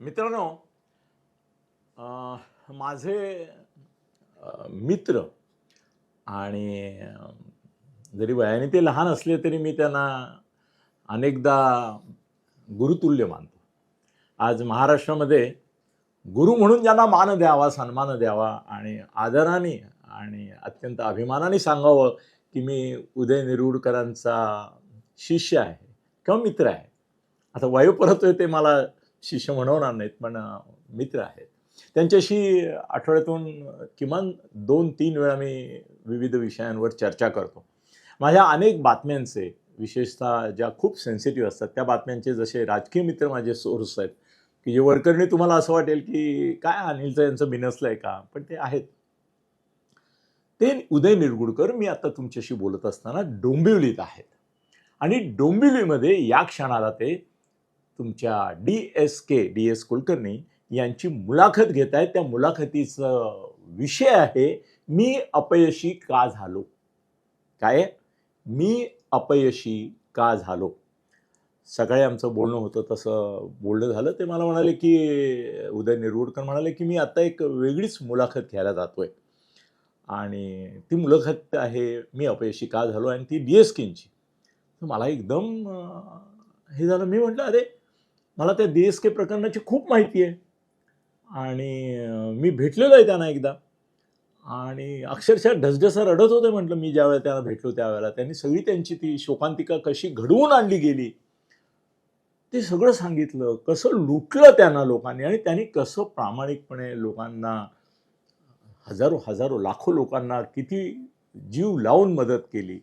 मित्रांनो माझे मित्र आणि जरी वयाने ते लहान असले तरी मी त्यांना अनेकदा गुरुतुल्य मानतो. आज महाराष्ट्रामध्ये गुरु म्हणून ज्यांना मान द्यावा सन्मान द्यावा आणि आदराने आणि अत्यंत अभिमानाने सांगावं की मी उदय निरुडकरांचा शिष्य आहे किंवा मित्र आहे. आता वयो परत ते मला शिष्य म्हणवणार नाहीत पण मित्र आहेत. त्यांच्याशी आठवड्यातून किमान दोन तीन वेळा मी विविध विषयांवर चर्चा करतो. माझ्या अनेक बातम्यांचे विशेषतः ज्या खूप सेन्सिटिव्ह असतात त्या बातम्यांचे जसे राजकीय मित्र माझे सोर्स आहेत की जे वरकरणी तुम्हाला असं वाटेल की काय अनिलचं यांचं बिनसलं आहे का? पण ते आहेत. ते उदय निरगुडकर मी आता तुमच्याशी बोलत असताना डोंबिवलीत आहेत. आणि डोंबिवलीमध्ये या क्षणाला ते तुमच्या D S K D S Kulkarni यांची मुलाखत घेत आहेत त्या मुलाखतीचं विषय आहे मी अपयशी का झालो? काय? मी अपयशी का झालो? सकाळी आमचं बोलणं होतं तसं बोलणं झालं. ते मला म्हणाले की उदय निरगुडकर म्हणाले की मी आता एक वेगळीच मुलाखत घ्यायला जातोय. आणि ती मुलाखत आहे मी अपयशी का झालो? आणि ती डी एस केंची. तर मला एकदम हे झालं. मी म्हटलं अरे मला त्या डी एस के प्रकरणाची खूप माहिती आहे. आणि मी भेटलेलो आहे त्यांना एकदा. आणि अक्षरशः ढसढसा रडत होते म्हटलं मी ज्यावेळेला त्यांना भेटलो त्यावेळेला. त्यांनी सगळी त्यांची ती शोकांतिका कशी घडवून आणली गेली ते सगळं सांगितलं. कसं लुटलं त्यांना लोकांनी आणि त्यांनी कसं प्रामाणिकपणे लोकांना हजारो हजारो लाखो लोकांना किती जीव लावून मदत केली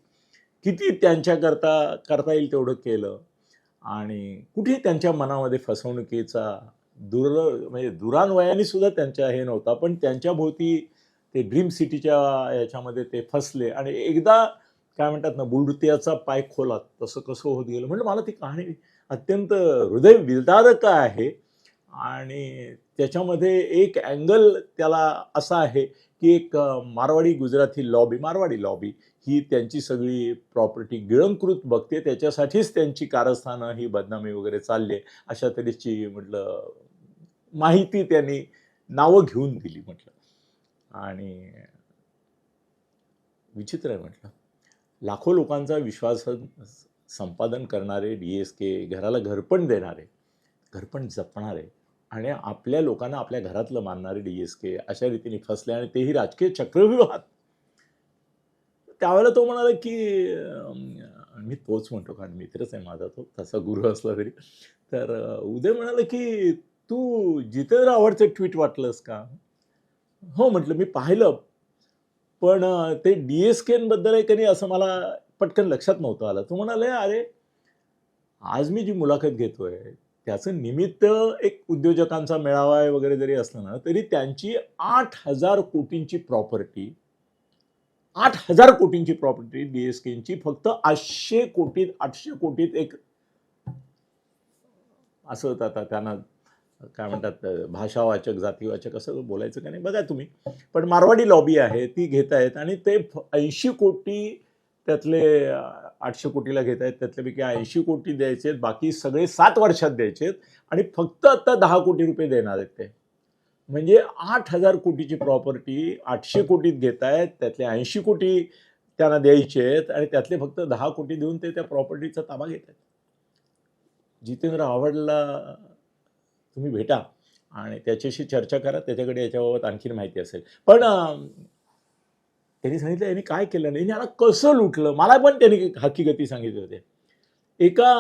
किती त्यांच्याकरता करता येईल तेवढं केलं. आणि कुठे त्यांच्या मनामध्ये फसवणुकीचा दूर म्हणजे दुरान्वयाने सुद्धा त्यांच्या हे नव्हता पण त्यांच्या भोवती ते ड्रीम सिटीच्या याच्यामध्ये ते फसले. आणि एकदा काय म्हणतात ना बुलडुत्याचा पाय खोलात तसं कसं होत गेलं? म्हणजे मला ती कहाणी अत्यंत हृदय विदारक आहे. आणि त्याच्यामध्ये एक अँगल त्याला असा आहे की एक मारवाडी गुजराती लॉबी मारवाडी लॉबी ही त्यांची सगळी प्रॉपर्टी गिळंकृत बघते. त्याच्यासाठीच त्यांची कारस्थानं ही बदनामी वगैरे चालली आहे. अशा तऱ्हेची म्हटलं माहिती त्यांनी नावं घेऊन दिली म्हटलं. आणि विचित्र आहे म्हटलं. लाखो लोकांचा विश्वास संपादन करणारे डी एस के घराला घरपण देणारे घरपण जपणारे आणि आपल्या लोकांना आपल्या घरातलं मानणारे डी एस के अशा रीतीने फसले आणि तेही राजकीय चक्रव्यूहात. त्यावेळेला तो म्हणाला की मी तोच म्हणतो कारण मित्रच आहे माझा तो तसा गुरु असला तरी. तर उदय म्हणाला की तू जितेंद्र आवडचं ट्विट वाटलंस का? हो म्हटलं मी पाहिलं. पण ते डी एस केनबद्दल आहे नाही असं मला पटकन लक्षात नव्हतं आलं. तो म्हणाले अरे आज मी जी मुलाखत घेतोय त्याचं निमित्त एक उद्योजकांचा मेळावा आहे वगैरे जरी असला ना तरी त्यांची आठ हजार कोटींची प्रॉपर्टी आठ हजार कोटींची प्रॉपर्टी डी एस केची फक्त आठशे कोटीत आठशे कोटीत एक असं होतं आता त्यांना काय म्हणतात भाषावाचक जातीवाचक असं बोलायचं का नाही बघा तुम्ही. पण मारवाडी लॉबी आहे ती घेत आहेत आणि ते ऐंशी कोटी त्यातले आठशे कोटीला घेत आहेत त्यातल्यापैकी ऐंशी कोटी द्यायचे आहेत बाकी सगळे सात वर्षात द्यायचे आहेत आणि फक्त आता दहा कोटी रुपये देणार आहेत ते. म्हणजे आठ हजार कोटीची प्रॉपर्टी आठशे कोटीत घेत आहेत त्यातले ऐंशी कोटी त्यांना द्यायचे आहेत आणि त्यातले फक्त दहा कोटी देऊन ते त्या प्रॉपर्टीचा ताबा घेत आहेत. जितेंद्र आव्हाडला तुम्ही भेटा आणि त्याच्याशी चर्चा करा त्याच्याकडे याच्याबाबत आणखीन माहिती असेल. पण त्यांनी सांगितलं यांनी काय केलं नाही? याला कसं लुटलं? मला पण त्यांनी हकीकती सांगितले होते. एका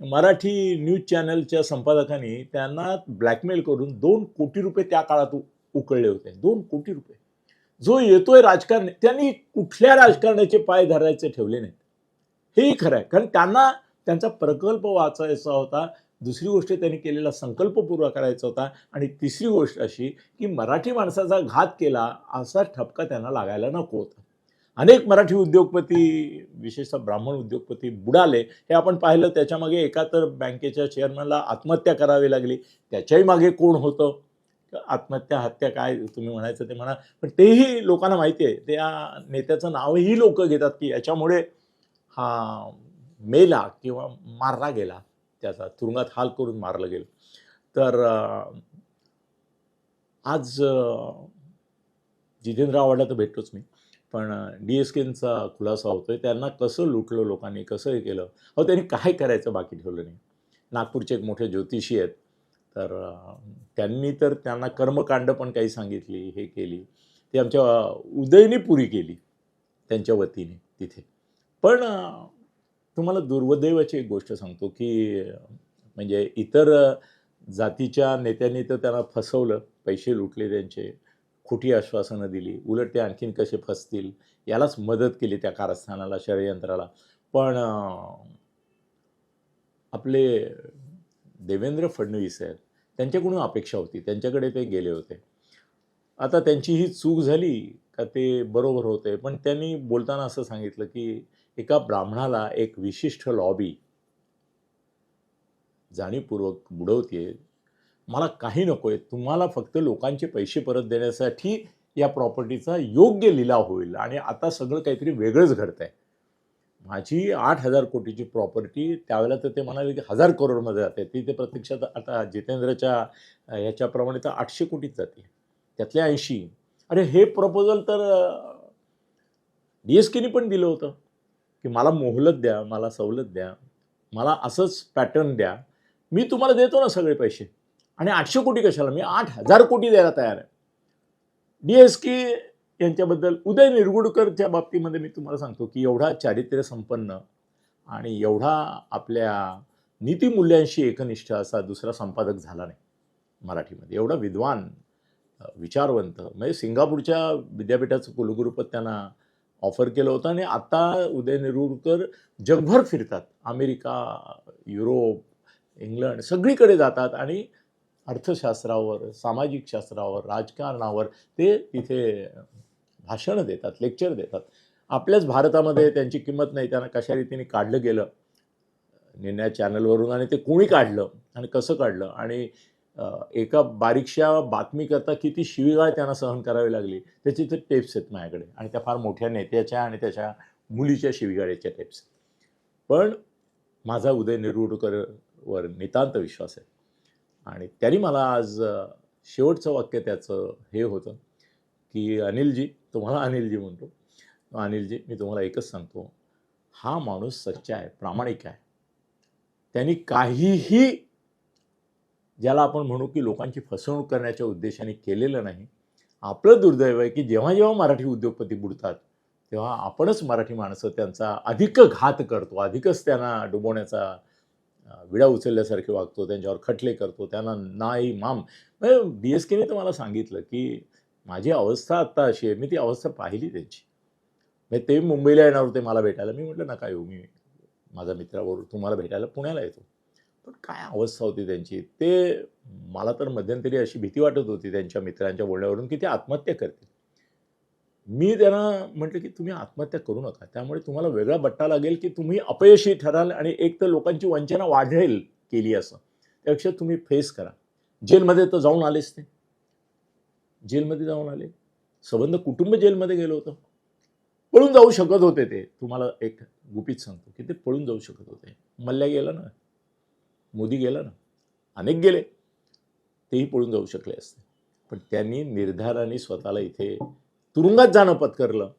मराठी न्यूज चॅनलच्या संपादकांनी त्यांना ब्लॅकमेल करून दोन कोटी रुपये त्या काळात उकळले होते. दोन कोटी रुपये. जो येतोय राजकारण त्यांनी कुठल्या राजकारणाचे पाय धरायचे ठेवले नाहीत. हेही खरं आहे. कारण त्यांना त्यांचा प्रकल्प वाचायचा होता. दुसरी गोष्ट त्यांनी केलेला संकल्प पूर्ण करायचा होता. आणि तिसरी गोष्ट अशी की मराठी माणसाचा घात केला असा ठपका त्यांना लागायला नको होता. अनेक मराठी उद्योगपती विशेषतः ब्राह्मण उद्योगपती बुडाले हे आपण पाहिलं. त्याच्यामागे एका तर बँकेच्या चेअरमनला आत्महत्या करावी लागली. त्याच्याही मागे कोण होतं? आत्महत्या हत्या काय तुम्ही म्हणायचं ते म्हणा. पण तेही लोकांना माहिती आहे. त्या नेत्याचं नावही लोक घेतात की याच्यामुळे हा मेला किंवा मारला गेला. त्याचा तुरुंगात हाल करून मारलं गेलं. तर आज जितेंद्र आव्हाडला तर भेटतोच मी. पण डी एस केचा खुलासा होतोय. त्यांना कसं लुटलं लोकांनी कसं हे केलं? अहो त्यांनी काय करायचं बाकी ठेवलं नाही? नागपूरचे एक मोठे ज्योतिषी आहेत. तर त्यांनी तर त्यांना कर्मकांड पण काही सांगितली हे केली. ती आमच्या उदयनी पुरी केली त्यांच्या वतीने तिथे. पण तुम्हाला दुर्वदैवाची एक गोष्ट सांगतो की म्हणजे इतर जातीच्या नेत्यांनी तर त्यांना फसवलं पैसे लुटले त्यांचे खोटी आश्वासनं दिली उलट ते आणखीन कसे फसतील यालाच मदत केली त्या कारस्थानाला षडयंत्राला. पण आपले देवेंद्र फडणवीस आहेत त्यांच्याकडून अपेक्षा होती त्यांच्याकडे ते गेले होते. आता त्यांची ही चूक झाली का ते बरोबर होते पण त्यांनी बोलताना असं सांगितलं की एका ब्राह्मणाला एक विशिष्ट लॉबी जाणीवपूर्वक बुडवते मला काही नको आहे तुम्हाला फक्त लोकांचे पैसे परत देण्यासाठी या प्रॉपर्टीचा योग्य लिलाव होईल आणि आता सगळं काहीतरी वेगळंच घडतंय. माझी आठ हजार कोटीची प्रॉपर्टी त्यावेळेला तर ते म्हणाले की हजार करोडमध्ये जाते. ती ते प्रत्यक्षात आता जितेंद्रच्या ह्याच्याप्रमाणे तर आठशे कोटीत जाते. त्यातल्या ऐंशी. अरे हे प्रपोजल तर डी एस केनी पण दिलं होतं. की मला मोहलत द्या मला सवलत द्या मला असंच पॅटर्न द्या. मी तुम्हाला देतो ना सगळे पैसे. आणि आठशे कोटी कशाला? मी आठ हजार कोटी द्यायला तयार आहे. डी एस के यांच्याबद्दल उदय निरगुडकरच्या बाबतीमध्ये मी तुम्हाला सांगतो की एवढा चारित्र्य संपन्न आणि एवढा आपल्या नीतिमूल्यांशी एकनिष्ठ असा दुसरा संपादक झाला नाही मराठीमध्ये. एवढा विद्वान विचारवंत. म्हणजे सिंगापूरच्या विद्यापीठाचं कुलगुरुपद त्यांना ऑफर केलं होतं आणि आता उदय नेरुरकर जगभर फिरतात. अमेरिका युरोप इंग्लंड सगळीकडे जातात आणि अर्थशास्त्रावर सामाजिक शास्त्रावर राजकारणावर ते तिथे भाषणं देतात लेक्चर देतात. आपल्याच भारतामध्ये त्यांची किंमत नाही त्यांना कशा रीतीने काढलं गेलं? निर्णया चॅनलवरून आणि ते कोणी काढलं? आणि कसं काढलं? आणि एका बारीकशा बातमीकरता किती शिवीगाळ त्यांना सहन करावी लागली त्याची ते टेप्स आहेत माझ्याकडे. आणि त्या फार मोठ्या नेत्याच्या आणि त्याच्या मुलीच्या शिवीगाळ्याच्या टेप्स पण माझा उदय निरुडकरवर नितांत विश्वास आहे. आणि त्यांनी मला आज शेवटचं वाक्य त्याचं हे होतं की अनिलजी तुम्हाला अनिलजी म्हणतो. अनिलजी मी तुम्हाला एकच सांगतो. हा माणूस सच्चा आहे प्रामाणिक आहे. त्यांनी काहीही ज्याला आपण म्हणू की लोकांची फसवणूक करण्याच्या उद्देशाने केलेलं नाही. आपलं दुर्दैव आहे की जेव्हा जेव्हा मराठी उद्योगपती बुडतात तेव्हा आपणच मराठी माणसं त्यांचा अधिक घात करतो अधिकच त्यांना डुबवण्याचा विडा उचलल्यासारखे वागतो त्यांच्यावर खटले करतो त्यांना नाही माम. डी एस केने तर मला सांगितलं की माझी अवस्था आत्ता अशी आहे मी ती अवस्था पाहिली त्यांची. म्हणजे ते मुंबईला येणार होते मला भेटायला. मी म्हटलं नका येऊ मी माझा मित्राबरोबर तुम्हाला भेटायला पुण्याला येतो. पण काय अवस्था होती त्यांची. ते मला तर मध्यंतरी अशी भीती वाटत होती त्यांच्या मित्रांच्या बोलण्यावरून की ते आत्महत्या करतील. मी त्यांना म्हटलं की तुम्ही आत्महत्या करू नका. त्यामुळे तुम्हाला वेगळा बट्टा लागेल की तुम्ही अपयशी ठराल आणि एक तर लोकांची वंचना वाढेल केली असं. त्यापेक्षा तुम्ही फेस करा. जेलमध्ये तर जाऊन आलेच ते. जेलमध्ये जाऊन आले. सबंध कुटुंब जेलमध्ये गेलं होतं. पळून जाऊ शकत होते ते. तुम्हाला एक गुपित सांगतो की ते पळून जाऊ शकत होते. मल्ल्या गेला ना. मोदी गेला ना अनेक गेले तेही पळून जाऊ शकले असते. पण त्यांनी निर्धाराने स्वतःला इथे तुरुंगात जाणं पत्करलं.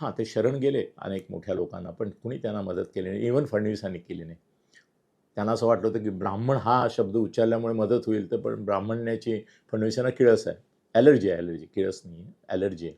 हां ते शरण गेले अनेक मोठ्या लोकांना पण कुणी त्यांना मदत केली नाही इव्हन फडणवीसांनी केली नाही. त्यांना असं वाटलं होतं की ब्राह्मण हा शब्द उच्चारल्यामुळे मदत होईल तर पण ब्राह्मण्याची फडणवीसांना किळस आहे. ॲलर्जी आहे ॲलर्जी किळस नाही आहे ॲलर्जी आहे.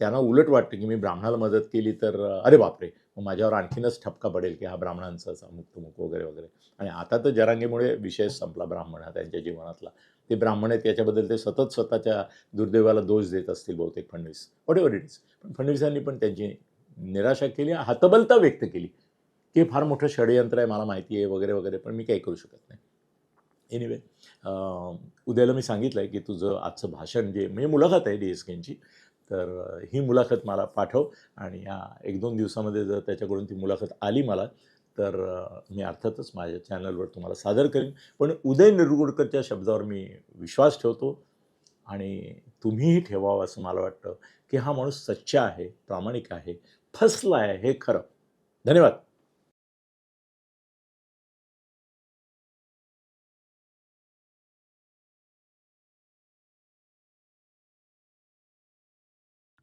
त्यांना उलट वाटतं की मी ब्राह्मणाला मदत केली तर अरे बापरे मग माझ्यावर आणखीनच ठपका पडेल की हा ब्राह्मणांचाच मुक्तमुख वगैरे वगैरे. आणि आता तर जरांगीमुळे विषय संपला ब्राह्मण हा त्यांच्या जीवनातला. ते ब्राह्मण आहेत याच्याबद्दल ते सतत स्वतःच्या दुर्दैवाला दोष देत असतील बहुतेक Fadnavis. Whatever it is पण फडणवीसांनी पण त्यांची निराशा केली हतबलता व्यक्त केली. की फार मोठं षडयंत्र आहे मला माहिती आहे वगैरे वगैरे पण मी काही करू शकत नाही. एनिवे उद्याला मी सांगितलं आहे की तुझं आजचं भाषण जे म्हणजे मुलाखत आहे डी एस केंची तर ही मुलाखत मला पाठव आणि या एक दोन दिवसामध्ये जर त्याच्याकडून ती मुलाखत आली मला तर मी अर्थातच माझ्या चॅनलवर तुम्हाला सादर करीन. पण उदय निरगुडकरच्या शब्दावर मी विश्वास ठेवतो आणि तुम्हीही ठेवावं असं मला वाटतं की हा माणूस सच्चा आहे प्रामाणिक आहे फसला आहे हे खरं. धन्यवाद.